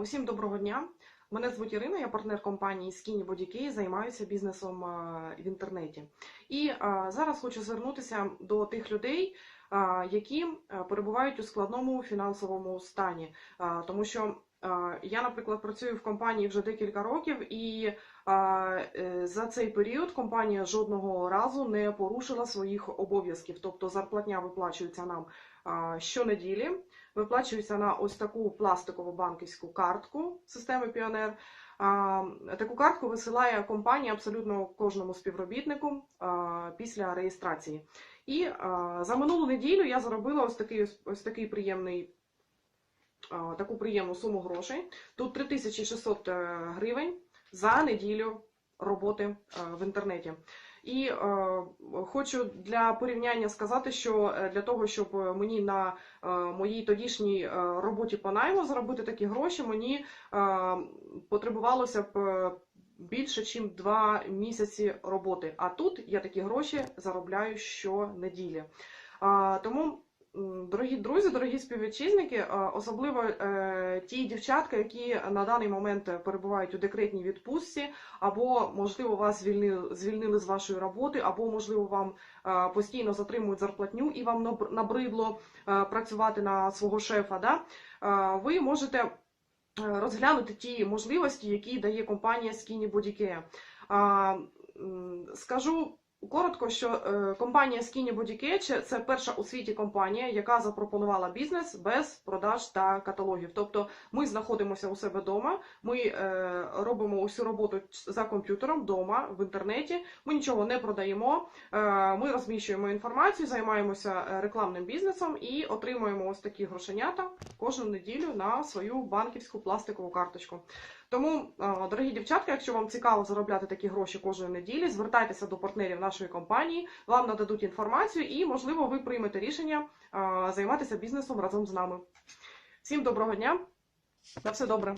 Усім доброго дня. Мене звуть Ірина, я партнер компанії Skinny Body Care, займаюся бізнесом в інтернеті. І зараз хочу звернутися до тих людей, які перебувають у складному фінансовому стані, тому що я, наприклад, працюю в компанії вже декілька років, і е, за цей період компанія жодного разу не порушила своїх обов'язків, тобто зарплатня виплачується нам щонеділі виплачується на ось таку пластикову банківську картку системи Піонер. Таку картку висилає компанія абсолютно кожному співробітнику після реєстрації. І за минулу неділю я заробила ось такий ось такий приємний. Таку приємну суму грошей. Тут 3600 е, гривень за неділю роботи е, в інтернеті. І е, хочу для порівняння сказати, що е, для того, щоб мені на е, моїй тодішній е, роботі по найму заробити такі гроші, мені е, потребувалося б е, більше, ніж два місяці роботи. А тут я такі гроші заробляю щонеділі. А, Тому. Дорогі друзі, дорогі співвітчизники, особливо е, ті дівчатка, які на даний момент перебувають у декретній відпустці, або можливо вас звільнили, звільнили з вашої роботи, або можливо вам постійно затримують зарплатню і вам набридло працювати на свого шефа. Да? Ви можете е, розглянути ті можливості, які дає компанія Skinny Body Care. Скажу коротко, що е, компанія Skinny Body Care це- перша у світі компанія, яка запропонувала бізнес без продаж та каталогів. Тобто ми знаходимося у себе вдома, ми е, робимо усю роботу за комп'ютером вдома в інтернеті. Ми нічого не продаємо. Е, Ми розміщуємо інформацію, займаємося рекламним бізнесом і отримуємо ось такі грошенята кожну неділю на свою банківську пластикову карточку. Тому, дорогі дівчатки, якщо вам цікаво заробляти такі гроші кожної неділі, звертайтеся до партнерів нашої компанії, вам нададуть інформацію і, можливо, ви приймете рішення займатися бізнесом разом з нами. Всім доброго дня, на все добре.